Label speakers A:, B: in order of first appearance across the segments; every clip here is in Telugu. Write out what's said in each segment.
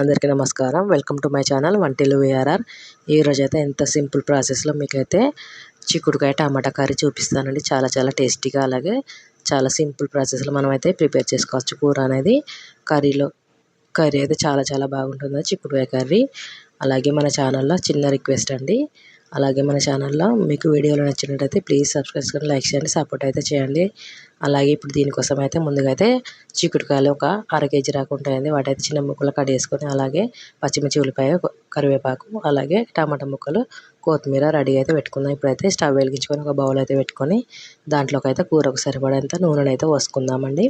A: అందరికీ నమస్కారం. Welcome to my channel Vantillu VRR ఈరోజు అయితే ఎంత సింపుల్ ప్రాసెస్లో మీకైతే చిక్కుడుకాయ టమాటా కర్రీ చూపిస్తానండి. చాలా చాలా టేస్టీగా అలాగే చాలా సింపుల్ ప్రాసెస్లో మనమైతే ప్రిపేర్ చేసుకోవచ్చు కూర అనేది. కర్రీలో కర్రీ అయితే చాలా చాలా బాగుంటుంది. చిక్కుడుకాయ కర్రీ. అలాగే మన ఛానల్లో చిన్న రిక్వెస్ట్ అండి. అలాగే మన ఛానల్లో మీకు వీడియోలు నచ్చినట్టయితే ప్లీజ్ సబ్స్క్రైబ్ చేసుకొని లైక్ చేయండి సపోర్ట్ అయితే చేయండి. అలాగే ఇప్పుడు దీనికోసం అయితే ముందుగా అయితే చిక్కుడుకాయలు ఒక అర కేజీ రాక ఉంటాయండి. వాటైతే చిన్న ముక్కలు కట్ చేసుకొని అలాగే పచ్చిమిర్చి ఉల్లిపాయ కరివేపాకు అలాగే టమాటా ముక్కలు కొత్తిమీర రెడీ అయితే పెట్టుకుందాం. ఇప్పుడైతే స్టవ్ వెలిగించుకొని ఒక బౌల్ అయితే పెట్టుకొని దాంట్లోకి అయితే కూరకు సరిపడేంత నూనెను అయితే పోసుకుందామండి.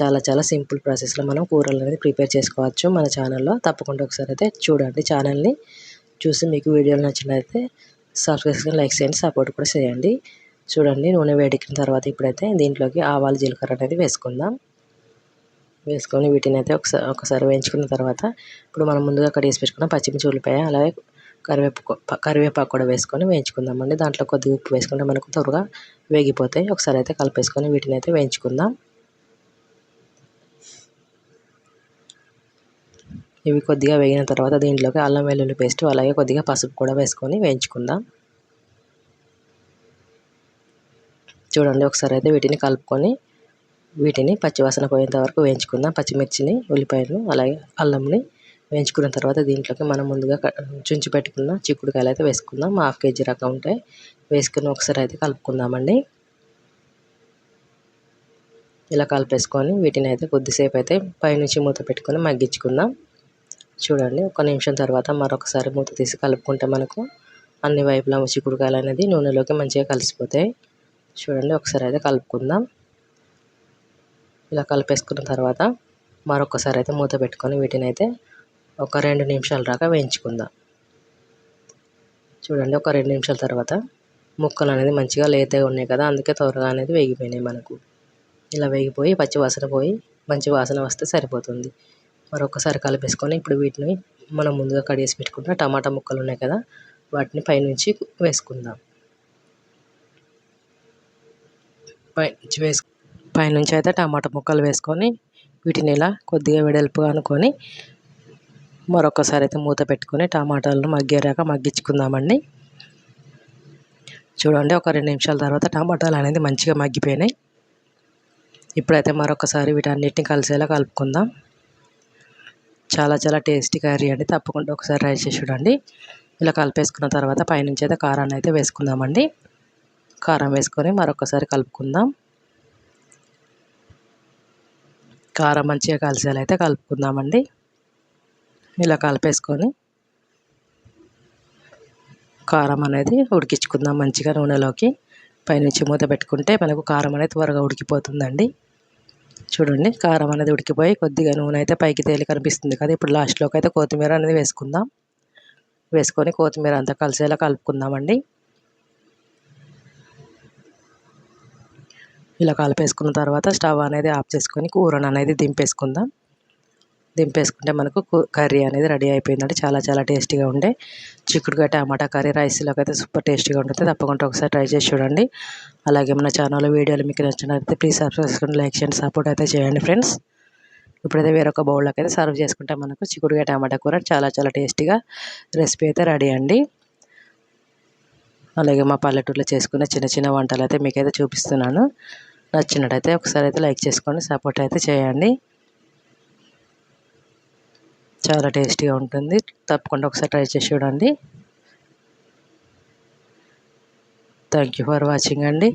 A: చాలా చాలా సింపుల్ ప్రాసెస్లో మనం కూరలు అనేది ప్రిపేర్ చేసుకోవచ్చు. మన ఛానల్లో తప్పకుండా ఒకసారి అయితే చూడండి ఛానల్ని. చూసి మీకు వీడియోలు నచ్చినట్లయితే సబ్స్క్రైబ్ లైక్ చేయండి సపోర్ట్ కూడా చేయండి. చూడండి నూనె వేడికిన తర్వాత ఇప్పుడైతే దీంట్లోకి ఆవాలు జీలకర్ర అనేది వేసుకుందాం. వేసుకొని వీటిని అయితే ఒకసారి ఒకసారి వేయించుకున్న తర్వాత ఇప్పుడు మనం ముందుగా కడిగేసి పెట్టుకున్న పచ్చిమిర్చి ఉల్లిపాయ అలాగే కరివేపాకు కరివేపాకు కూడా వేసుకొని వేయించుకుందామండి. దాంట్లో కొద్దిగా ఉప్పు వేసుకుంటే మనకు త్వరగా వేగిపోతాయి. ఒకసారి అయితే కలిపేసుకొని వీటిని అయితే వేయించుకుందాం. ఇవి కొద్దిగా వేగిన తర్వాత దీంట్లోకి అల్లం వెల్లుల్లి పేస్ట్ అలాగే కొద్దిగా పసుపు కూడా వేసుకొని వేయించుకుందాం. చూడండి ఒకసారి అయితే వీటిని కలుపుకొని వీటిని పచ్చివాసన పోయేంత వరకు వేయించుకుందాం. పచ్చిమిర్చిని ఉల్లిపాయలు అలాగే అల్లంని వేయించుకున్న తర్వాత దీంట్లోకి మనం ముందుగా చుంచి పెట్టుకున్న చిక్కుడుకాయలు అయితే వేసుకుందాం. హాఫ్ కేజీ రకం ఉంటే వేసుకుని ఒకసారి అయితే కలుపుకుందామండి. ఇలా కలిపేసుకొని వీటిని అయితే కొద్దిసేపు అయితే పైనుంచి మూత పెట్టుకొని మగ్గించుకుందాం. చూడండి ఒక నిమిషం తర్వాత మరొకసారి మూత తీసి కలుపుకుంటే మనకు అన్ని వైపులా చిక్కుడుకాయలు అనేది నూనెలోకి మంచిగా కలిసిపోతాయి. చూడండి ఒకసారి అయితే కలుపుకుందాం. ఇలా కలిపేసుకున్న తర్వాత మరొకసారి అయితే మూత పెట్టుకొని వీటిని అయితే ఒక రెండు నిమిషాల దాకా వేయించుకుందాం. చూడండి ఒక రెండు నిమిషాల తర్వాత ముక్కలు అనేది మంచిగా లేతగా ఉన్నాయి కదా అందుకే త్వరగా అనేది వేగిపోయినాయి మనకు. ఇలా వేగిపోయి పచ్చి వాసన పోయి మంచి వాసన వస్తే సరిపోతుంది. మరొకసారి కలిపేసుకొని ఇప్పుడు వీటిని మనం ముందుగా కడిగేసి పెట్టుకుంటే టమాటా ముక్కలు ఉన్నాయి కదా వాటిని పైనుంచి వేసుకుందాం. పైనుంచి వేసు పైనుంచి అయితే టమాటా ముక్కలు వేసుకొని వీటిని ఇలా కొద్దిగా వెడల్పుగా అనుకొని మరొకసారి అయితే మూత పెట్టుకొని టమాటాలను మగ్గేరాక మగ్గించుకుందామండి. చూడండి ఒక రెండు నిమిషాల తర్వాత టమాటాలు అనేది మంచిగా మగ్గిపోయినాయి. ఇప్పుడైతే మరొకసారి వీటన్నిటిని కలిసేలా కలుపుకుందాం. చాలా చాలా టేస్టీ కర్రీ అండి. తప్పకుండా ఒకసారి ట్రై చేసి చూడండి. ఇలా కలిపేసుకున్న తర్వాత పైనుంచి అయితే కారాన్ని అయితే వేసుకుందామండి. కారం వేసుకొని మరొకసారి కలుపుకుందాం. కారం మంచిగా కలిసేలా అయితే కలుపుకుందామండి. ఇలా కలిపేసుకొని కారం అనేది ఉడికించుకుందాం మంచిగా నూనెలోకి. పైనుంచి మూత పెట్టుకుంటే మనకు కారం అనేది త్వరగా ఉడికిపోతుందండి. చూడండి కారం అనేది ఉడికిపోయి కొద్దిగా నూనె అయితే పైకి తేలి కనిపిస్తుంది కదా ఇప్పుడు లాస్ట్లోకి అయితే కొత్తిమీర అనేది వేసుకుందాం. వేసుకొని కొత్తిమీర అంతా కలిసేలా కలుపుకుందామండి. ఇలా కలిపేసుకున్న తర్వాత స్టవ్ అనేది ఆఫ్ చేసుకొని కూరను అనేది దింపేసుకుందాం. దింపేసుకుంటే మనకు కర్రీ అనేది రెడీ అయిపోయిందండి. చాలా చాలా టేస్టీగా ఉండే. చిక్కుడుకాయ టమాటా కర్రీ రైస్లోకి అయితే సూపర్ టేస్టీగా ఉంటుంది. తప్పకుండా ఒకసారి ట్రై చేసి చూడండి. అలాగే మన ఛానల్ వీడియోలు మీకు నచ్చినట్లయితే ప్లీజ్ సబ్స్క్రైబ్ చేసుకుని లైక్ చేయండి. సపోర్ట్ అయితే చేయండి ఫ్రెండ్స్. ఇప్పుడైతే వేరొక బౌల్లోకి అయితే సర్వ్ చేసుకుంటే మనకు చిక్కుడుకాయ టమాటా కూర చాలా చాలా టేస్టీగా రెసిపీ అయితే రెడీ అండి. అలాగే మా పల్లెటూరులో చేసుకున్న చిన్న చిన్న వంటలు అయితే మీకైతే చూపిస్తున్నాను. నచ్చినట్టయితే ఒకసారి అయితే లైక్ చేసుకోండి. సపోర్ట్ అయితే చేయండి. చాలా టేస్టీగా ఉంటుంది. తప్పకుండా ఒకసారి ట్రై చేసి చూడండి. థ్యాంక్ యూ ఫర్ వాచింగ్ అండి.